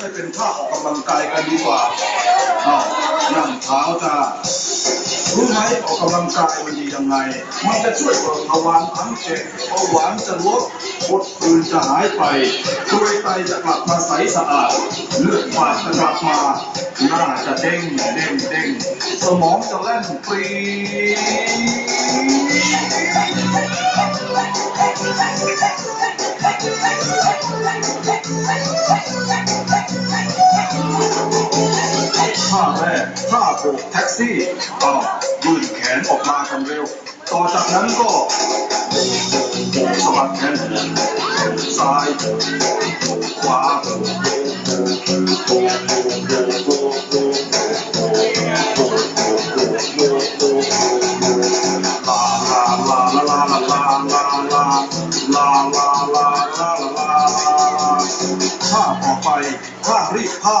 ให้เป็นท่าออกกำลังกายกันดีกว่าอ้าวนั่งเท้าจ้ารู้ไหมออกกำลังกายมันดียังไง มันจะช่วยปลดทวารทั้งเจ็ดเบาหวานจะลดปวดอื่นจะหายไปตัวยไตจะกลับมาใสสะอาด เลือดฝาดจะกลับมา หน้าจะเด้งเด้งเด้งสมองจะแล่นปรี ท่าแรกท่าโบกแท็กซี่ต่อยื่นแขนออกมากันเร็ว ต่อจากนั้นก็สะบัดแขนซ้ายขวาท่าออกไปท่ารีบผ้า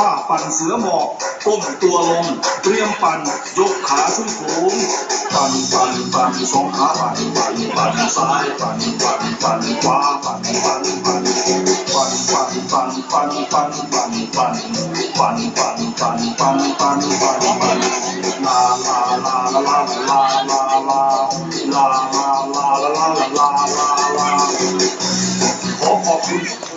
ท่าปั่นเสือหมอบก้มตัวลง เตรียมปั่น ยกขาขึ้นสูงปั่นปั่นปั่นสองขาปั่นปั่นปั่นซ้ายปั่นปั่นปั่นขวาปั่นปั่นปั่นปั่นปั่นปั่นปั่นปั่นปั่นปั่นปั่นปั่นปั่นปั่นปั่นปั่นปั่นลาลาลาลาลาลาลาลาลาลาลาลาลาลาขอขอบคุณ